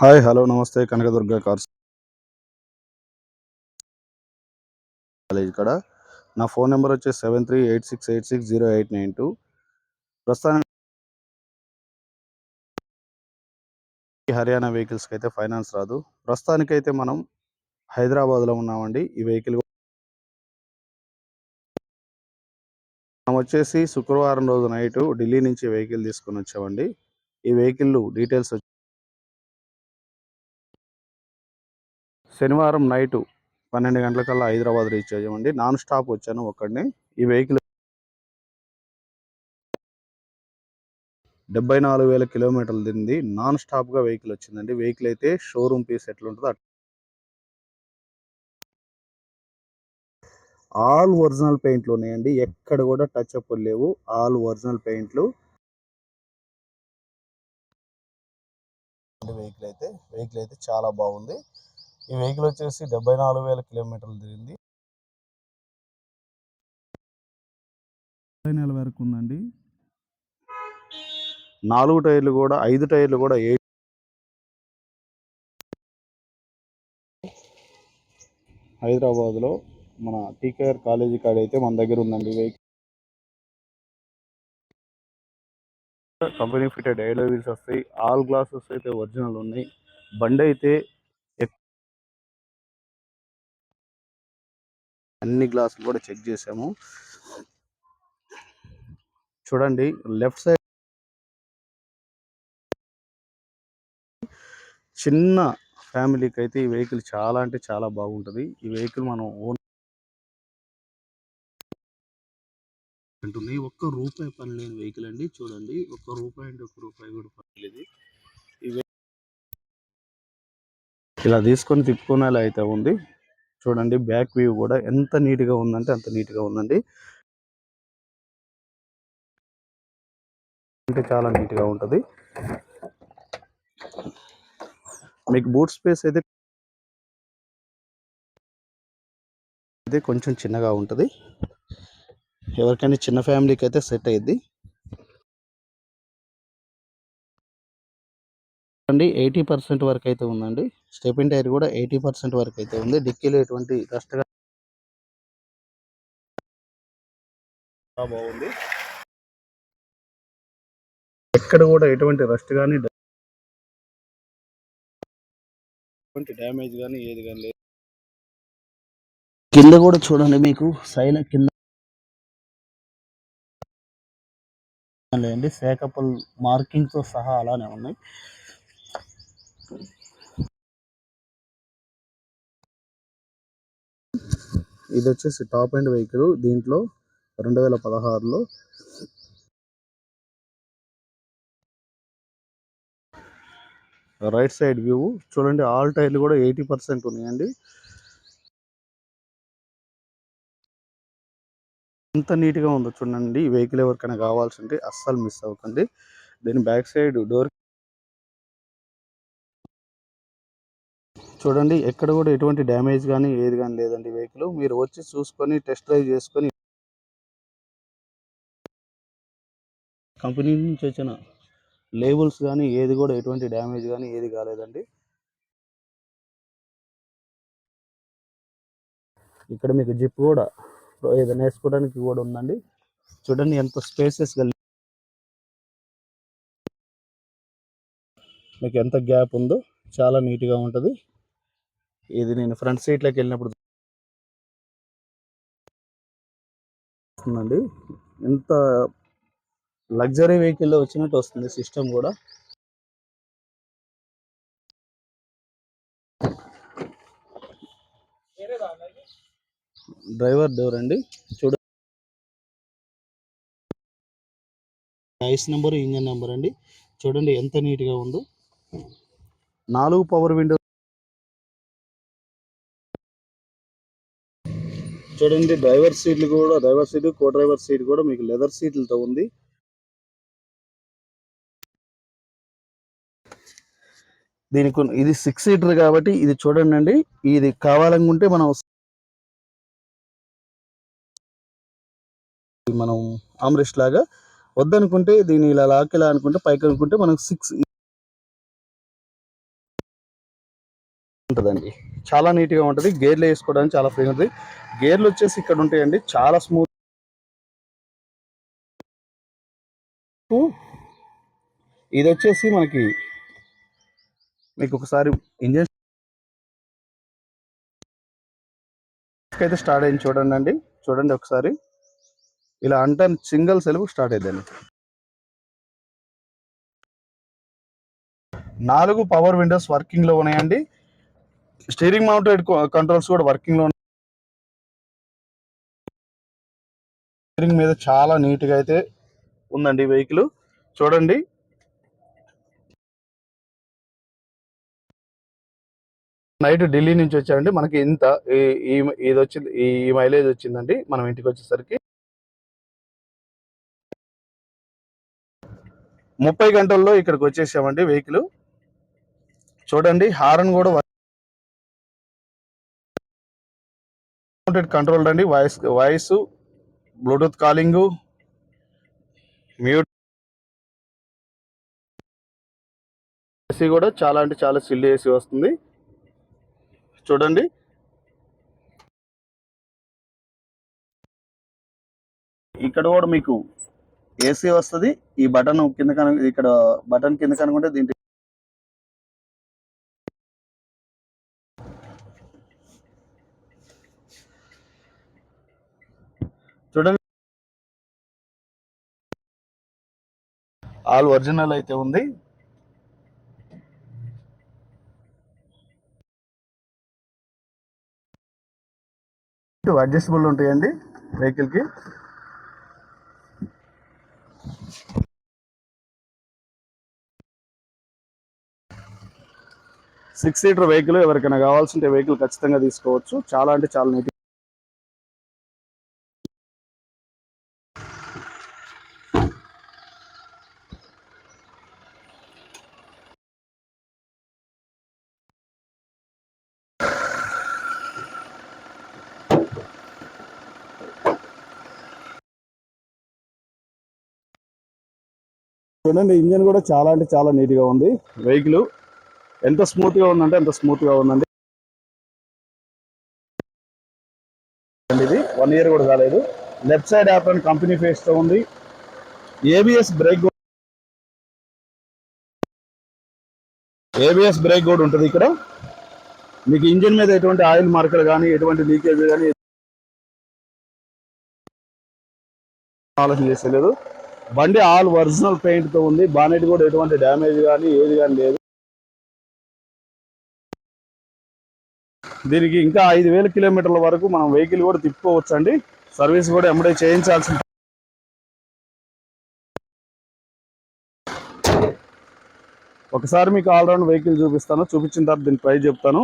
Hi hello నమస్తే Kanakadurga cars. College ఇక్కడ నా ఫోన్ నెంబర్ వచ్చేసి seven three eight six eight six zero eight nine two. ప్రస్తుతానికి హర్యానా వెహికల్స్కి అయితే ఫైనాన్స్ రాదు. ప్రస్తుతానికైతే మనం హైదరాబాద్లో ఉన్నామండి. ఈ వెహికల్ మనం వచ్చేసి శుక్రవారం రోజు నైట్ ఢిల్లీ నుంచి వెహికల్ తీసుకొని వచ్చామండి. ఈ వెహికల్ డీటెయిల్స్ వచ్చి శనివారం నైటు పన్నెండు గంటలకల్లా హైదరాబాద్ రీచ్ అయ్యామండి నాన్ స్టాప్ వచ్చాను ఒక్కడిని. ఈ వెహికల్ డెబ్బై నాలుగు వేల కిలోమీటర్లు తింది నాన్ స్టాప్గా వెహికల్ వచ్చిందండి. వెహికల్ అయితే షోరూమ్ పీస్ ఎట్లుంటుందో ఆల్ ఒరిజినల్ పెయింట్లు ఉన్నాయండి. ఎక్కడ కూడా టచ్ అప్ లేవు. ఆల్ ఒరిజినల్ పెయింట్లు వెహికల్ అయితే వెహికల్ అయితే చాలా బాగుంది. ఈ వెహికల్ వచ్చేసి డెబ్బై నాలుగు వేల కిలోమీటర్లు తిరిగింది. నెల వరకు ఉందండి. నాలుగు టైర్లు కూడా ఐదు టైర్లు కూడా ఎయిట్ హైదరాబాద్లో మన టీకేఆర్ కాలేజీ కాడ అయితే మన దగ్గర ఉందండి vehicle. Company fitted air wheels వస్తాయి. ఆల్ గ్లాసెస్ అయితే ఒరిజినల్ ఉన్నాయి. బండి అయితే అన్ని గ్లాసులు కూడా చెక్ చేసాము. చూడండి లెఫ్ట్ సైడ్ చిన్న ఫ్యామిలీకి అయితే ఈ వెహికల్ చాలా అంటే చాలా బాగుంటుంది. ఈ వెహికల్ మనం ఓన్ అంటుంది. ఒక్క రూపాయి పని లేని వెహికల్ అండి. చూడండి ఒక్క రూపాయి అంటే ఒక్క రూపాయి కూడా పని లేదు. ఇలా తీసుకొని తిప్పుకునేలా అయితే ఉంది. చూడండి బ్యాక్ వ్యూ కూడా ఎంత నీట్గా ఉందంటే అంత నీట్గా ఉందండి. అంటే చాలా నీట్గా ఉంటుంది. మీకు బూట్ స్పేస్ అయితే అయితే కొంచెం చిన్నగా ఉంటుంది. ఎవరికైనా చిన్న ఫ్యామిలీకి అయితే సెట్ అయ్యిద్ది అండి ఎయిటీ పర్సెంట్ వరకు అయితే ఉందండి. స్టెపిన్ టైర్ కూడా ఎయిటీ పర్సెంట్ వరకు అయితే ఉంది. డిక్కీలో ఎటువంటి డస్ట్గా బాగుంది. ఎక్కడ కూడా ఎటువంటి రస్ట్ కానీ ఎటువంటి డ్యామేజ్ కానీ ఏది కానీ లేదు. కింద కూడా చూడండి మీకు సైన కింద లేదండి సేకపుల్ మార్కింగ్తో సహా అలానే ఉన్నాయి. ఇది వచ్చేసి టాప్ అండ్ వెహికల్ దీంట్లో రెండు వేల పదహారులో. Right side view. చూడండి ఆల్ టైర్లు కూడా ఎయిటీ పర్సెంట్ ఉన్నాయండి. ఎంత నీట్గా ఉందో చూడండి ఈ వెహికల్ ఎవరికైనా కావాల్సి ఉంటే అస్సలు మిస్ అవ్వకండి. దీని బ్యాక్ సైడ్ డోర్ చూడండి ఎక్కడ కూడా ఎటువంటి డ్యామేజ్ కానీ ఏది కానీ లేదండి వెహికల్. మీరు వచ్చి చూసుకొని టెస్ట్ డ్రైవ్ చేసుకొని కంపెనీ నుంచి వచ్చిన లేబుల్స్ కానీ ఏది కూడా ఎటువంటి డ్యామేజ్ కానీ ఏది కాలేదండి. ఇక్కడ మీకు జిప్ కూడా ఏదైనా వేసుకోవడానికి కూడా ఉందండి. చూడండి ఎంత స్పేసెస్ మీకు ఎంత గ్యాప్ ఉందో చాలా నీట్గా ఉంటుంది. ఇది నేను ఫ్రంట్ సీట్లోకి వెళ్ళినప్పుడు వస్తుందండి. ఎంత లగ్జరీ వెహికల్లో వచ్చినట్టు వస్తుంది సిస్టమ్ కూడా. డ్రైవర్ డోర్ అండి. చూడ ఐస్ నెంబర్ ఇంజన్ నెంబర్ అండి చూడండి ఎంత నీట్గా ఉందో. నాలుగు పవర్ విండో చూడండి డ్రైవర్ సీట్లు కూడా driver seat co driver seat కూడా మీకు లెదర్ సీట్లతో ఉంది. దీనికి ఇది సిక్స్ సీటర్ కాబట్టి ఇది చూడండి అండి ఇది కావాలనుకుంటే మనం మనం ఆమ్రెస్ట్ లాగా వద్దనుకుంటే దీన్ని ఇలా లాక్ ఇలా అనుకుంటే పైకి అనుకుంటే మనకు సిక్స్ ఉంటుందండి. చాలా నీట్గా ఉంటుంది. గేర్లు వేసుకోవడానికి చాలా ఫ్రీ ఉంటుంది. గేర్లు వచ్చేసి ఇక్కడ ఉంటాయండి. చాలా స్మూత్ ఇది వచ్చేసి మనకి మీకు ఒకసారి ఇంజన్ అయితే స్టార్ట్ అయింది చూడండి అండి. చూడండి ఒకసారి. ఇలా అంటే సింగిల్ సెల్ఫ్ స్టార్ట్ అయిందండి నాలుగు పవర్ విండోస్ వర్కింగ్లో ఉన్నాయండి. స్టీరింగ్ మౌంటెడ్ కంట్రోల్స్ కూడా వర్కింగ్లో స్టీరింగ్ మీద చాలా నీట్గా అయితే ఉందండి వెహికల్. చూడండి. నైట్ ఢిల్లీ నుంచి వచ్చారండి మనకి ఇంత ఈ- ఇది వచ్చింది ఈ మైలేజ్ వచ్చిందండి మనం ఇంటికి వచ్చేసరికి. ముప్పై గంటల్లో ఇక్కడికి వచ్చేసామండి వెహికల్. చూడండి హారన్ కూడా కంట్రోల్ అండి voice voice Bluetooth calling mute AC కూడా చాలా అంటే చాలా సిల్ ఏసీ వస్తుంది. చూడండి. ఇక్కడ కూడా మీకు ఏసీ వస్తుంది. ఈ బటన్ కింద కను ఇక్కడ బటన్ కింద కనుకుంటే దీంట్లో చూడండి ఆల్ ఒరిజినల్ అయితే ఉంది. అడ్జస్టబుల్ ఉంటాయండి వెహికల్కి. సిక్స్ సీటర్ వెహికల్ ఎవరికైనా కావాల్సింటే వెహికల్ ఖచ్చితంగా తీసుకోవచ్చు. చాలా అంటే చాలా నీట్ చూడండి ఇంజన్ కూడా చాలా అంటే చాలా నీట్గా ఉంది. వెహికల్ ఎంత స్మూత్గా ఉందంటే ఎంత స్మూత్గా ఉందండి. ఇది వన్ ఇయర్ కూడా కాలేదు. లెఫ్ట్ సైడ్ యాప్ అని కంపెనీ ఫేస్తో ఉంది. ఏబిఎస్ బ్రేక్ ఏబిఎస్ బ్రేక్ కూడా ఉంటుంది ఇక్కడ. మీకు ఇంజిన్ మీద ఎటువంటి ఆయిల్ మార్కలు కానీ ఎటువంటి లీకేజ్ కానీ ఆలోచన చేసలేదు. బండి ఆల్ ఒరిజినల్ పెయింట్తో ఉంది. బానెట్ కూడా ఎటువంటి డ్యామేజ్ కానీ ఏది కానీ లేదు. దీనికి ఇంకా ఐదు వేల కిలోమీటర్ల వరకు మనం వెహికల్ కూడా తిప్పుకోవచ్చు అండి సర్వీస్ కూడా ఎమ్మడే చేయించాల్సి ఒకసారి మీకు ఆల్రౌండ్ వెహికల్ చూపిస్తాను. చూపించిన తర్వాత దీని ప్రైస్ చెప్తాను.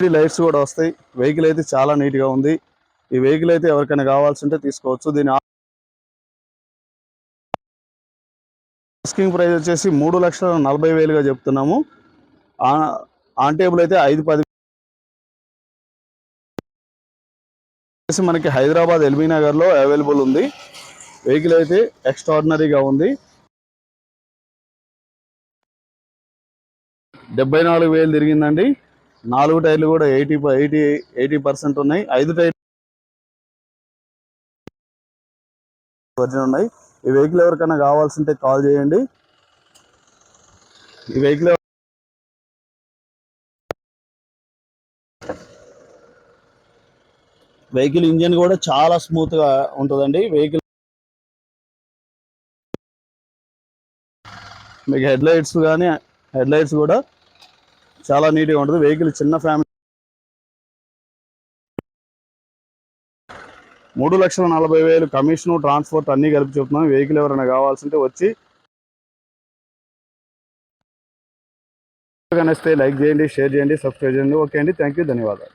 లైట్స్ కూడా వస్తాయి. వెహికల్ అయితే చాలా నీట్గా ఉంది. ఈ వెహికల్ అయితే ఎవరికైనా కావాల్సి ఉంటే తీసుకోవచ్చు. దీని ఆస్కింగ్ ప్రైస్ వచ్చేసి మూడు లక్షల నలభై వేలుగా చెప్తున్నాము. ఆన్ టేబుల్ అయితే ఐదు పది వచ్చేసి మనకి హైదరాబాద్ ఎల్బీ నగర్లో అవైలబుల్ ఉంది. వెహికల్ అయితే ఎక్స్ట్రాడినరీగా ఉంది. డెబ్బై నాలుగు వేలు తిరిగిందండి. నాలుగు టైర్లు కూడా ఎయిటీ ఎయిటీ ఎయిటీ పర్సెంట్ ఉన్నాయి. ఐదు టైర్లు వర్జన్ ఉన్నాయి. ఈ వెహికల్ ఎవరికైనా కావాల్సింటే కాల్ చేయండి. ఈ వెహికల్ వెహికల్ ఇంజిన్ కూడా చాలా స్మూత్గా ఉంటుందండి. వెహికల్ మీకు హెడ్ లైట్స్ కానీ హెడ్ లైట్స్ కూడా చాలా నీట్గా ఉంటుంది. వెహికల్ చిన్న ఫ్యామిలీ మూడు లక్షల నలభై వేలు కమిషను ట్రాన్స్పోర్ట్ అన్ని కలిపి చెప్తున్నాం. వెహికల్ ఎవరైనా కావాల్సింటే వచ్చి కనిస్తే లైక్ చేయండి షేర్ చేయండి సబ్స్క్రైబ్ చేయండి. ఓకే అండి. థ్యాంక్ యూ ధన్యవాదాలు.